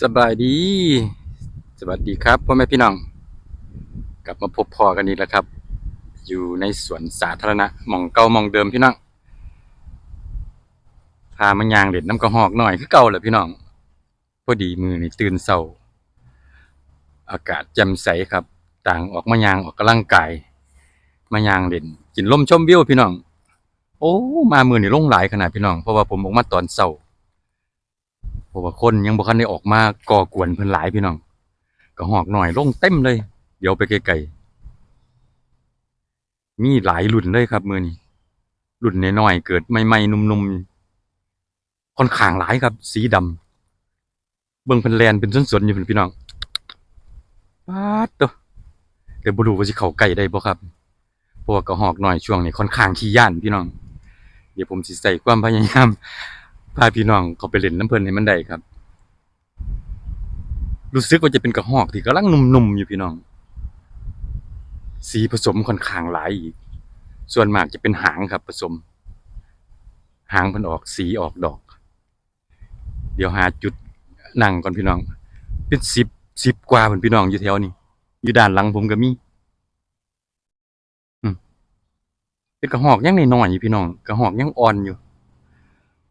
สบายดี สวัสดีครับพ่อแม่พี่น้อง กลับมาพบพอกันอีกแล้วครับ อยู่ในสวนสาธารณะหมองเก่าหมองเดิมพี่น้องพามายางเด็ดน้ำกระหอกหน่อยคือเก่าแหละพี่น้องพอดีมือนี่ตื่นเศร้าอากาศแจ่มใสครับ ต่างออกมายางออกกำลังกาย มายางเล่นกินลมชมวิวพี่น้อง โอ้ มามือนี่ลงหลายขนาดพี่น้อง เพราะว่าผมออกมาตอนเศร้า เพราะว่าคนยังบ่คันได้ออกมาก่อกวนเพิ่นหลายพี่น้องก็หอกหน่อยลงเต็มเลย เดี๋ยวไปไกลๆมีหลายรุ่นเลยครับมือนี้รุ่นน้อยๆเกิดใหม่ๆนุ่มๆค่อนข้างหลายครับ สีดำเบิ่งเพิ่นแลนเป็นสวนๆอยู่พี่น้องป๊าดตัวแต่บ่รู้ว่าสิเข้าใกล้ได้บ่ครับพว่าก็หอกหน่อยช่วงนี้ค่อนข้างขี้ย้านพี่น้อง เดี๋ยวผมสิใส่ความพยายาม พาพี่น้องเขาไปเล่นน้ำเพลินให้มันได้ครับ รู้สึกว่าจะเป็นกระหอกที่กำลังนุ่มๆอยู่พี่น้อง สีผสมค่อนข้างหลายอีก ส่วนมากจะเป็นหางครับผสม หางมันออกสีออกดอก เดี๋ยวหาจุดนั่งก่อนพี่น้อง เป็นสิบสิบกว่าเป็นพี่น้องอยู่แถวนี้อยู่ด้านหลังผมก็มีเป็นกระหอกยังน้อยอยู่พี่น้อง กระหอกยังอ่อนอยู่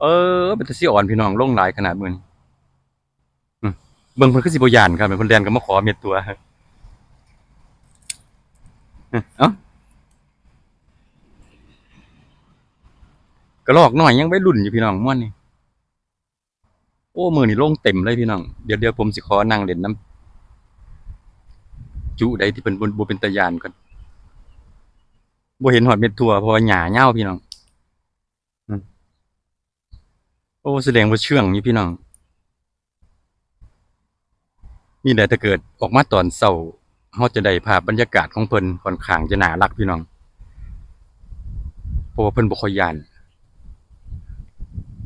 เออเป็นตาสิอ่อนพี่น้องลงหลายขนาดมือนี้อืมเบิ่งเพิ่นคือสิบ่ยานครับเพิ่นแล่นก็มาขอเม็ดตัวเอ้ากระลอกน้อยยังไวัยรุ่นอยู่พี่น้องม่วนนี่โอ้มือนี้ลงเต็มเลยพี่น้องเดี๋ยวเดี๋ยวผมสิขอนั่งเล่นน้ำจุใดที่เพิ่นบ่บ่เป็นตาย่านก่อนบ่เห็นฮอดเม็ดทั่วเพราะว่าหญ้าเหย้าพี่น้อง โอ้แสดงว่าเชื่องนี่พี่น้องนี่แหละถ้าเกิดออกมาตอนเช้าเราจะได้ภาพบรรยากาศของเพิ่นค่อนข้างจะน่ารักพี่น้องเพราะว่าเพิ่นบ่ค่อยยาน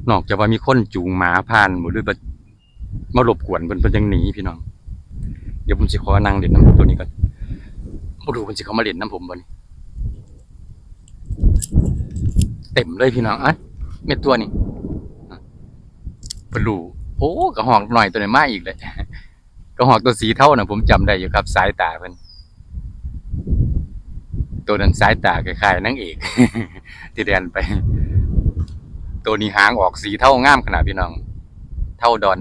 นอกจากว่ามีคนจูงหมาผ่านหรือว่ามารบกวนเพิ่นเพิ่นจังหนีพี่น้อง เดี๋ยวผมสิขอนั่งเล่นน้ำตัวนี้ก่อนบ่รู้เพิ่นสิเขามาเล่นน้ำผมบ่นี่เต็มเลยพี่น้องอะเม็ดตัวนี่ เพิ่นรู้โอ้กระหอกหน่อยตัวนี้มาอีกเลยกระหอกตัวสีเท่าน่ะผมจำได้อยู่ครับ สายตาเพิ่นตัวนั้นสายตาคล้ายๆนางเอกที่เรียนไป ตัวนี้หางออกสีเท่างามขนาดพี่น้อง เท่าดอน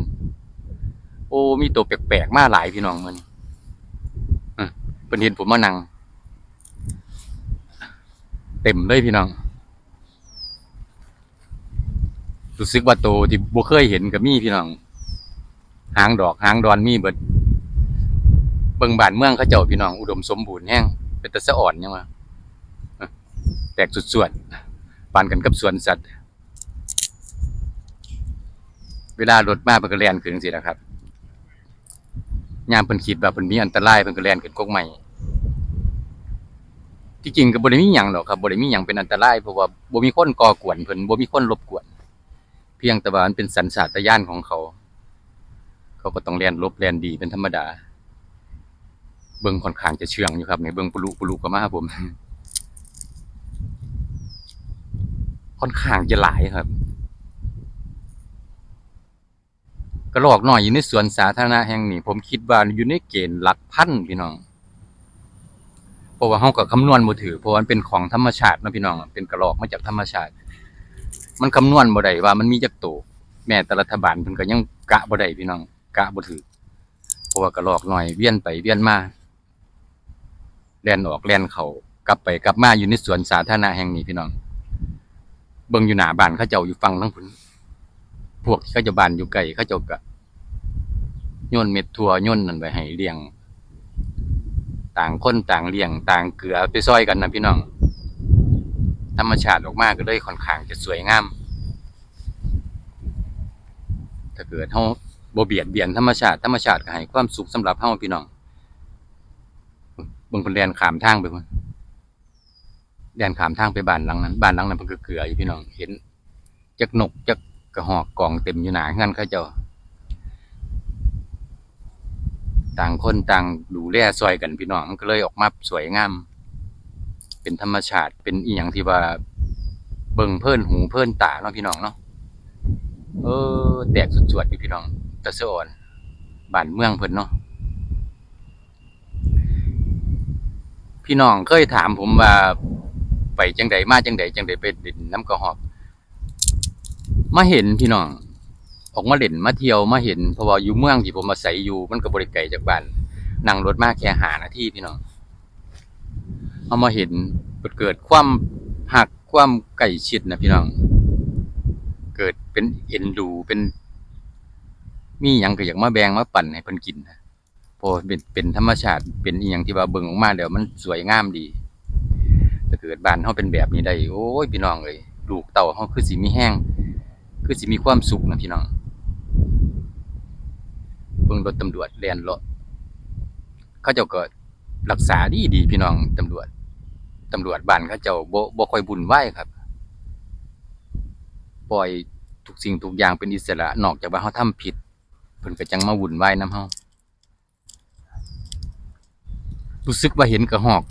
โอ้มีตัวแปลกๆมาหลายพี่น้องมันอืมเพิ่นเห็นผมมานั่งเต็มเลยพี่น้อง รู้สึกว่าโตที่บ่เคยเห็นก็มีพี่น้องหางดอกหางดอนมีเบิดเบิ่งบานเมืองเขาเจ้าพี่น้อง อุดมสมบูรณ์แฮงเป็นตะสะอ่อนยังว่าแตกสุดๆปานกันกับสวนสัตว์ เวลารถมาเพิ่นก็แล่นขึ้นจังซี่นะครับยามเพิ่นคิดว่าเพิ่นมีอันตรายเพิ่นก็แล่นขึ้นกกใหม่ที่จริงก็บ่ได้มีหยังหรอกครับบ่ได้มีหยังเป็นอันตรายเพราะว่าบ่มีคนก่อกวนเพิ่นบ่มีคนรบกวน เพียงแต่ว่ามันเป็นสัญชาตญาณของเขา เขาก็ต้องเรียนลบเรียนดีเป็นธรรมดา เบิ่งค่อนข้างจะเชื่องอยู่ครับในเบิ่งปุลุปุลุก็มาครับผม ค่อนข้างจะหลายครับกระรอกหน้อยอยู่ในสวนสาธารณะแห่งนี้ ผมคิดว่าอยู่ในเกณฑ์หลักพันพี่น้องเพราะว่าเฮาก็คำนวณบ่ถือเพราะว่ามันเป็นของธรรมชาตินะพี่น้องเป็นกระรอกมาจากธรรมชาติ มันคำนวณบ่ได้ว่ามันมีจักโต แม้แต่รัฐบาลเพิ่นก็ยังกะบ่ได้พี่น้อง กะบ่ถือเพราะว่ากระรอกหน้อยเวียนไปเวียนมาแล่นออกแล่นเขากลับไปกลับมาอยู่ในสวนสาธารณะแห่งนี้พี่น้อง เบิ่งอยู่หน้าบ้านเขาเจ้าอยู่ฝั่งทางพุ่นพวกที่เขาเจะบ้านอยู่ไกลเขาเจ้าก็โยนเม็ดถั่วโยนนั่นไปให้เลี้ยง ต่างคนต่างเลี้ยง ต่างเกลือไปซอยกันนะพี่น้อง ธรรมชาติออกมากก็เลยค่อนข้างจะสวยงาม ถ้าเกิดเฮาบ่เบียดเบียนธรรมชาติธรรมชาติก็ให้ความสุขสำหรับเฮาพี่น้องเบิ่งเพิ่นแล่นขามทางไปพุ่นแล่นขามทางไปบ้านหลังนั้นบ้านหลังนั้นเพิ่นก็เกลืออยู่พี่น้องเห็นจักนกจักกระหอกกองเต็มอยู่หน้าเฮือนเขาเจ้าต่างคนต่างดูแลซอยกันพี่น้องมันก็เลยออกมาสวยงาม เป็นธรรมชาติ เป็นอีหยังที่ว่า เบิ่งเพิ่นหูเพิ่นตาเนาะพี่น้องเนาะเออ แตกสุดๆอยู่พี่น้องตะเสออ่อนบ้านเมืองเพิ่นเนาะพี่น้องเคยถามผมว่า ไปจังใดมาจังใดจังใดไปดินน้ำกระหอบ มาเห็นพี่น้องออกมาเล่นมาเที่ยวมาเห็นเพราะว่าอยู่เมืองที่ผมอาศัยอยู่มันก็บริไกลจากบ้านนั่งรถมาแค่หานาทีพี่น้อง เอามาเห็นเกิดความหักความใกล้ชิดนะพี่น้อง เกิดเป็นเอ็นดูเป็น มีหยังก็อยากมาแบงมาปั่นให้เพิ่นกินนะพราะเป็นเป็นธรรมชาติเป็นอีหยังที่ว่าเบิ่งออกมาแล้วมันสวยงามดีถ้าเกิดบ้านเฮาเป็นแบบนี้ได้โอ้ยพี่น้องเอ้ยลูกเต่าเฮาคือสิมีแห้งคือสิมีความสุขนะพี่น้องเบิ่งรถตำรวจแลนเลาะเขาเจ้าก็รักษาดีดีพี่น้องตำรวจ ตำรวจบ้านเขาเจ้าบ่บ่ค่อยบุญไหวครับ ปล่อยทุกสิ่งทุกอย่างเป็นอิสระนอกจากว่าเฮาทำผิดเพิ่นก็จังมาวุ่นวายนํเฮารู้สึกว่าเห็นกระหอก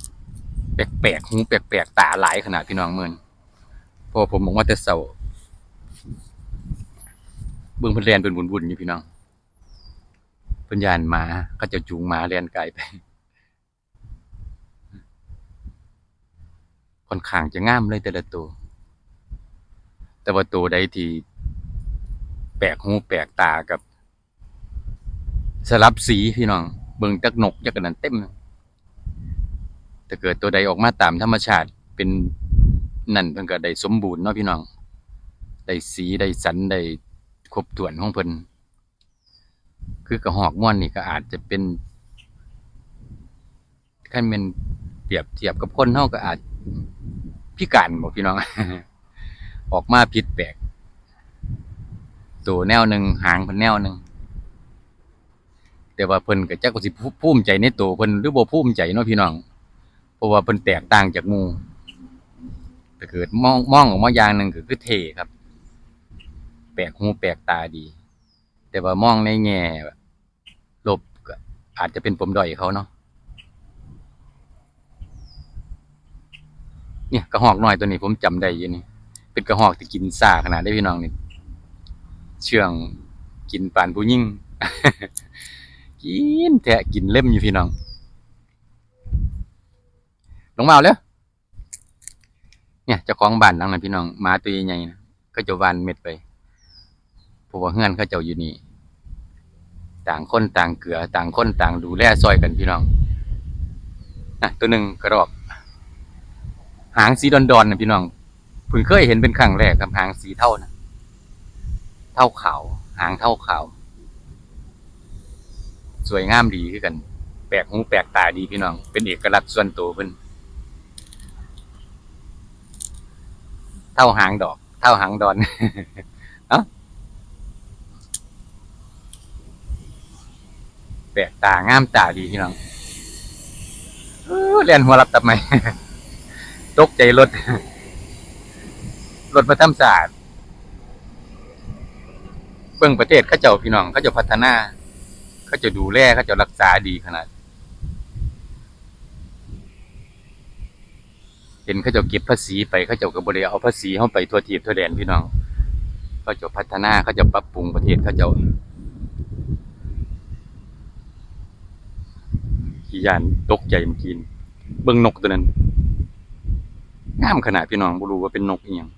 แปลกๆหูแปลกๆตาหลายขนาดพี่น้องเมื่อนเพอผมบอกว่าแต่เช้าเบิ่งพิ่นเรียนเป็นวุ่นๆอยู่พี่น้องเพิ่นยานหมาเขาจะจูงหมาเรียนไกลไป ค่อนข้างจะงามเลยแต่ละตัว แต่ว่าตัวใดที่แปลกหูแปลกตากับ สลับสีพี่น้อง เบิ่งจักนกจักกันนั้นเต็มถ้าเกิดตัวใดออกมาตามธรรมชาติเป็นนั่นเพิ่นก็ได้สมบูรณ์เนาะพี่น้อง ได้สีได้สันได้ครบถ้วนของเพิ่นคือกระหอกม่วนนี่ก็อาจจะเป็นคันแม่นเปรียบเทียบกับคนเฮาก็อาจ พิการบ่พี่น้อง ออกมาผิดแปลก ตัวแนวหนึ่งหางเพิ่นแนวหนึ่งแต่ว่าเพิ่นก็จักว่าสิภูภูมิใจในตัวเพิ่นหรือบ่ภูมิใจเนาะพี่น้อง เพราะว่าเพิ่นแตกต่างจากหมู่ถ้าเกิดมองมองออกมาอย่างหนึ่งก็คือเทครับ แปลกหูแปลกตาดี แต่ว่ามองในแง่ลบก็อาจจะเป็นปมด้อยเขาเนาะ เนี่ยกระหอกน้อยตัวนี้ผมจำได้อยู่นี่ เป็นกระหอกที่กินซ่าขนาดได้พี่น้องนี่เชื่องกินปานผู้ยิ่งกินแทะกินเล่มอยู่พี่น้องลงมาเอาเลยเนี่ยเจ้าของบ้านหลังนั้นพี่น้องหมาตัวใหญ่ๆนะก็จะวานเม็ดไปเพราะว่าเฮือนเขาเจ้าอยู่นี่ ต่างคนต่างเกลือ ต่างคนต่างดูแลซอยกันพี่น้องนะตัวหนึ่งกระรอก หางสีดอนๆนะพี่น้องเพิ่งเคยเห็นเป็นครั้งแรกครับหางสีเท่านะเท่าขาว หางเท่าขาว สวยงามดีคือกัน แปลกหูแปลกตาดีพี่น้อง เป็นเอกลักษณ์ส่วนตัวเพิ่นเท่าหางดอก เท่าหางดอนเอ้าแปลกตางามตาดีพี่น้องเออเรียนหัวรับตับไหม ตกใจรถ รถมาทำสะอาดเบิ่งประเทศเขาเจ้าพี่น้องเขาเจ้าพัฒนาเขาจะดูแลเขาจะรักษาดีขนาด เห็นเขาจะเก็บภาษีไปเขาจ้าก็บ่ได้เอาภาษีเข้าไปทั่วทีบทั่วแดนพี่น้องเขาจะพัฒนาเขาจะปรับปรุงประเทศเขาจ้าขี่ยานตกใจมื่อกี้นี่เบิ่งนกตัวนั้น งามขนาดพี่น้องบ่รู้ว่าเป็นนกอีหยัง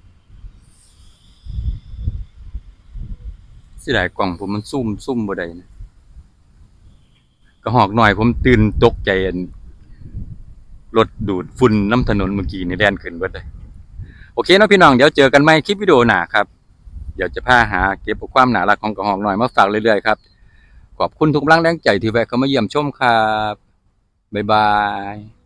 เสิได้กล่องผมมันซุ่มซุ่มบ่ได้นะกระหอกหน่อยผมตื่นตกใจอันรถดูดฝุ่นน้ำถนนเมื่อกี้นี่แล่นขึ้นเบิดเลยโอเคนะพี่น้องเดี๋ยวเจอกันใหม่คลิปวิดีโอหน้าครับเดี๋ยวจะพาหาเก็บความหนารักของกระหอกหน่อยมาฝากเรื่อยๆครับขอบคุณทุกกำลังแรงใจที่แวะเข้ามาเยี่ยมชมครับบ๊ายบาย